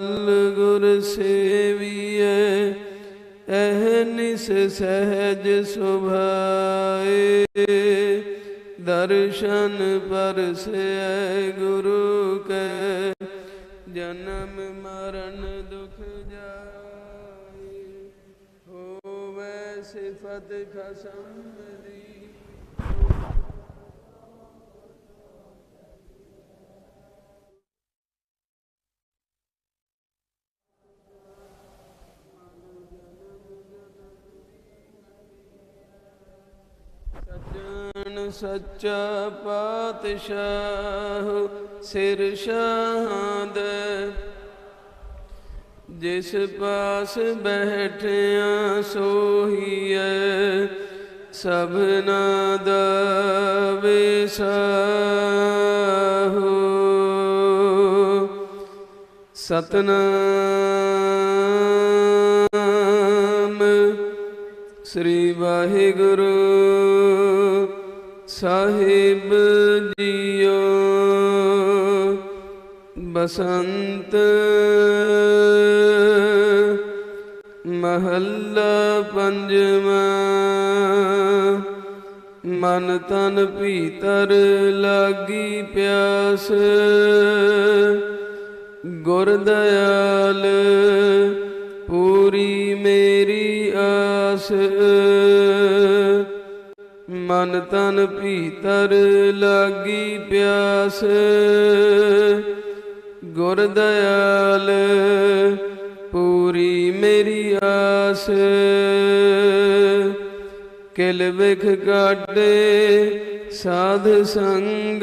ਅਕਾਲ ਗੁਰ ਸੇਵੀਐ ਅਹਨਿਸ ਸਹਿਜ ਸੁਭਾਏ। ਦਰਸ਼ਨ ਪਰਸੈ ਗੁਰੂ ਕੈ, ਜਨਮ ਮਰਨ ਦੁਖ ਜਾਏ। ਹੋਵੇ ਸਿਫਤ ਖਸਮ ਦੀ। ਸੱਚਾ ਪਾਤਸ਼ਾਹ ਸਿਰ ਸ਼ਾਹਦ ਜਿਸ ਪਾਸ ਬੈਠਿਆ ਸੋਹੀਐ ਸਭਨਾ ਦਾ ਵਿਸਾਹੋ ਸਤਨਾਮ ਸ੍ਰੀ ਵਾਹਿਗੁਰੂ ਸਾਹਿਬ ਜੀਓ, ਬਸੰਤ ਮਹੱਲਾ ਪੰਜਵਾਂ, ਮਨ ਤਨ ਭੀਤਰ ਲਾਗੀ ਪਿਆਸ, ਗੁਰ ਦਇਆਲ ਪੂਰੀ ਮੇਰੀ ਆਸ। ਮਨ ਤਨ ਭੀਤਰ ਲਾਗੀ ਪਿਆਸ। ਗੁਰ ਦਇਆਲ, ਪੂਰੀ ਮੇਰੀ ਆਸ। ਕਿਲ ਵਿਖ ਕਾਟੇ ਸਾਧ ਸੰਗ।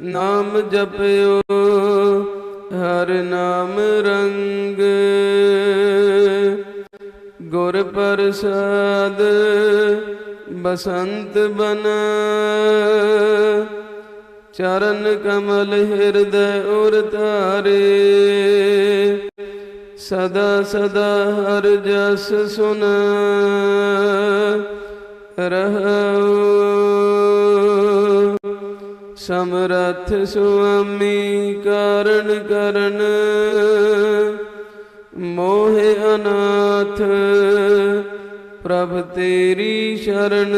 ਨਾਮ ਜਪਿਓ, ਹਰ ਨਾਮ ਰੰਗ। ਗੁਰ ਪ੍ਰਸਾਦ ਬਸੰਤ ਬਨ। ਚਰਨ ਕਮਲ ਹਿਰਦੈ ਉਰ ਧਾਰੇ। ਸਦਾ ਸਦਾ ਹਰ ਜਸ ਸੁਨ ਰਹੋ। ਸਮਰਥ ਸੁਆਮੀ ਕਾਰਣ ਕਰਨ। ਮੋਹ ਅਨਾਥ, ਪ੍ਰਭ ਤੇਰੀ ਸ਼ਰਨ।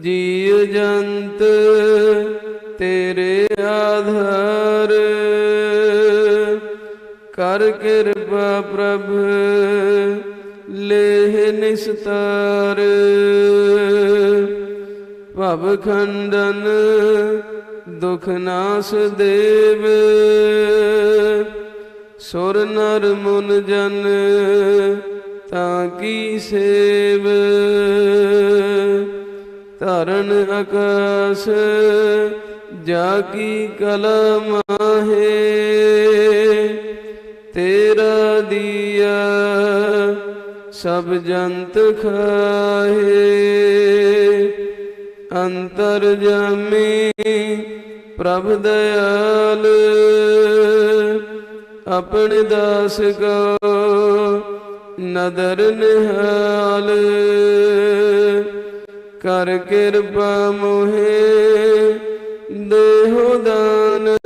ਜੀਵ ਜੰਤ, ਤੇਰੇ ਆਧਾਰ। ਕਰ ਕਿਰਪਾ ਪ੍ਰਭ, ਲੇਹ ਨਿਸਤਾਰ। ਭਵ ਖੰਡਨ, ਦੁਖ ਨਾਸ ਦੇਵ। ਸੁਰ ਨਰ ਮੁਨ ਜਨ, ਤਾਂ ਕੀ ਸੇਵ? ਧਰਨ ਆਕਾਸ ਜਾ ਕੀ ਕਲਮ ਹੈ ਤੇਰਾ ਦੀਆ ਸਭ ਜੰਤ ਖਾਹੇ। ਅੰਤਰ ਜਾਮੀ ਪ੍ਰਭ ਦਇਆਲ ਆਪਣੇ ਦਾਸ ਕੋ ਨਦਰ ਨਿਹਾਲ। ਕਰ ਕਿਰਪਾ ਮੋਹੇ, ਦੇਹੋ ਦਾਨ।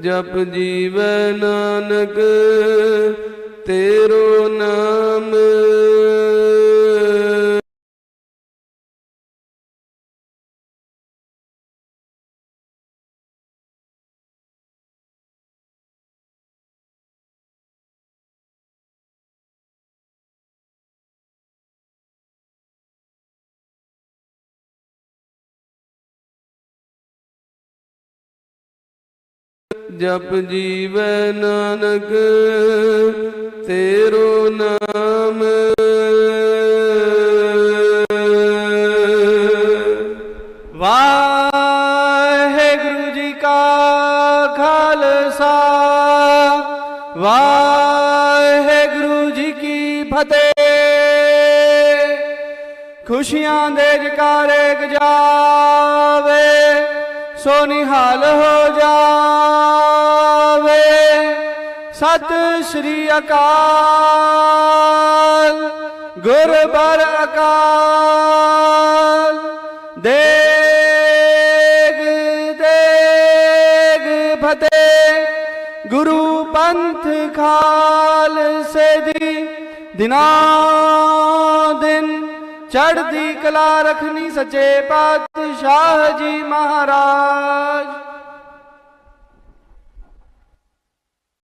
ਜਪ ਜੀਵੈ ਨਾਨਕ, ਤੇਰੋ ਨਾਮ। ਜਪ ਜੀਵੈ ਨਾਨਕ, ਤੇਰੋ ਨਾਮ। ਵਾਹਿਗੁਰੂ ਜੀ ਕਾ ਖਾਲਸਾ, ਵਾਹਿਗੁਰੂ ਜੀ ਕੀ ਫਤਿਹ। ਖੁਸ਼ੀਆਂ ਦੇ ਜਕਾਰੇ ਗਜਾਵੇ ਸੋ ਨਿਹਾਲ ਹੋ ਜਾਵੇ। ਸਤ ਸ੍ਰੀ ਅਕਾਲ। ਗੁਰਬਰ ਅਕਾਲ। ਦੇਗ ਦੇਗ ਫਤਿਹ। ਗੁਰੂ ਪੰਥ ਖਾਲਸੇ ਦੀ ਦਿਨਾਂ ਚੜ੍ਹਦੀ ਕਲਾ ਰਖਣੀ ਸੱਚੇ ਪਾਤਸ਼ਾਹ ਜੀ ਮਹਾਰਾਜ।